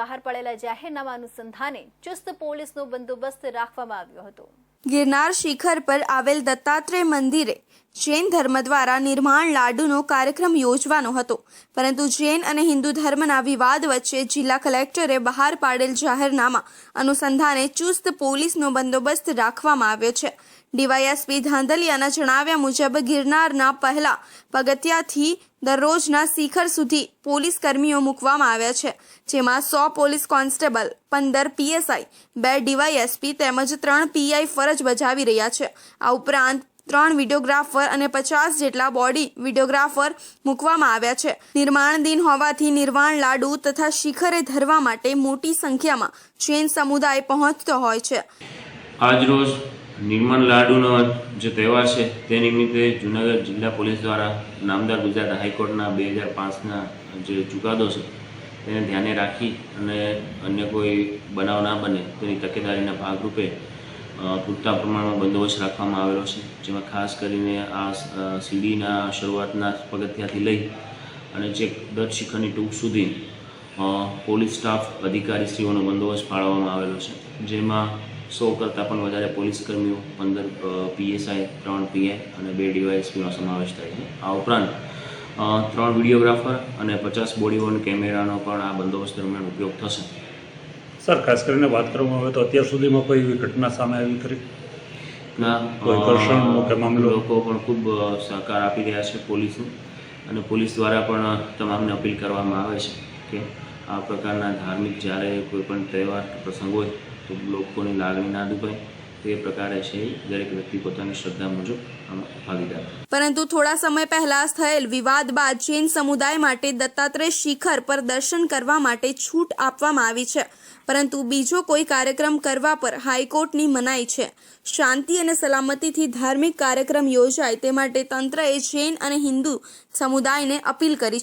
બહાર પડેલા જાહેરનામા અનુસંધાને ચુસ્ત પોલીસનો બંદોબસ્ત રાખવામાં આવ્યો હતો. ગિરનાર શિખર પર આવેલ દત્તાત્રેય મંદિરે જૈન ધર્મ દ્વારા નિર્માણ લાડુનો કાર્યક્રમ યોજવાનો હતો. પરંતુ જૈન અને હિન્દુ ધર્મના વિવાદ વચ્ચે જિલ્લા કલેક્ટરે બહાર પાડેલ જાહેરનામા અનુસંધાને ચુસ્ત પોલીસનો બંદોબસ્ત રાખવામાં આવ્યો છે. ડીવાયએસપી ધાંધલિયાના જણાવ્યા મુજબ ગિરનારના પહેલા પગથિયાથી દરરોજના શિખર સુધી પોલીસ કર્મીઓ મૂકવામાં આવ્યા છે, જેમાં સો પોલીસ કોન્સ્ટેબલ, પંદર પીએસઆઈ, બે ડીવાયએસપી તેમજ ત્રણ પીઆઈ ફરજ બજાવી રહ્યા છે. આ ઉપરાંત ત્રણ વિડીયોગ્રાફર અને પચાસ જેટલા બોડી વિડીયોગ્રાફર મૂકવામાં આવ્યા છે. નિર્માણ દિન હોવાથી નિર્વાણ લાડુ તથા શિખરે ધરવા માટે મોટી સંખ્યામાં જૈન સમુદાય પહોંચતો હોય છે. આજરોજ નિર્માણ લાડુનો જે તહેવાર છે, તે નિમિત્તે જૂનાગઢ જિલ્લા પોલીસ દ્વારા નામદાર ગુજરાત હાઈકોર્ટના બે હજાર પાંચના જે ચુકાદો છે, તેને ધ્યાને રાખી અને અન્ય કોઈ બનાવ ના બને તેની તકેદારીના ભાગરૂપે પૂરતા પ્રમાણમાં બંદોબસ્ત રાખવામાં આવેલો છે, જેમાં ખાસ કરીને આ સીડીના શરૂઆતના પગથિયાથી લઈ અને જે દર શિખરની ટૂંક સુધી પોલીસ સ્ટાફ અધિકારીશ્રીઓનો બંદોબસ્ત ફાળવવામાં આવેલો છે, જેમાં સો કરતાં પણ વધારે પોલીસ કર્મીઓ પંદર પીએસઆઈ ત્રણ પીઆઈ અને બે ડીવાયએસપીનો સમાવેશ થાય છે. આ ઉપરાંત ત્રણ વિડીયોગ્રાફર અને પચાસ બોડી વોર્ન કેમેરાનો પણ આ બંદોબસ્ત દરમિયાન ઉપયોગ થશે. સર ખાસ કરીને વાત કરવામાં આવે તો અત્યાર સુધીમાં કોઈ એવી ઘટના સામે આવી ખરી? ના? લોકો પણ ખૂબ સહકાર આપી રહ્યા છે પોલીસને અને પોલીસ દ્વારા પણ તમામને અપીલ કરવામાં આવે છે કે આ પ્રકારના ધાર્મિક જ્યારે કોઈ પણ તહેવાર કે પ્રસંગ હોય લોકોની લાગણી ના દુભાય. તે પ્રકારે છે દરેક વ્યક્તિ પોતાની શ્રદ્ધા મુજબ પરંતુ થોડા સમય પહેલા થયેલ વિવાદ બાદ જૈન સમુદાય માટે દત્તાત્રેય શિખર પર દર્શન કરવા માટે છૂટ આપવામાં આવી છે. પરંતુ બીજો કોઈ કાર્યક્રમ કરવા પર હાઈકોર્ટની મનાઈ છે. શાંતિ અને સલામતીથી ધાર્મિક કાર્યક્રમ યોજાય તે માટે તંત્રએ જૈન અને હિન્દુ સમુદાયને અપીલ કરી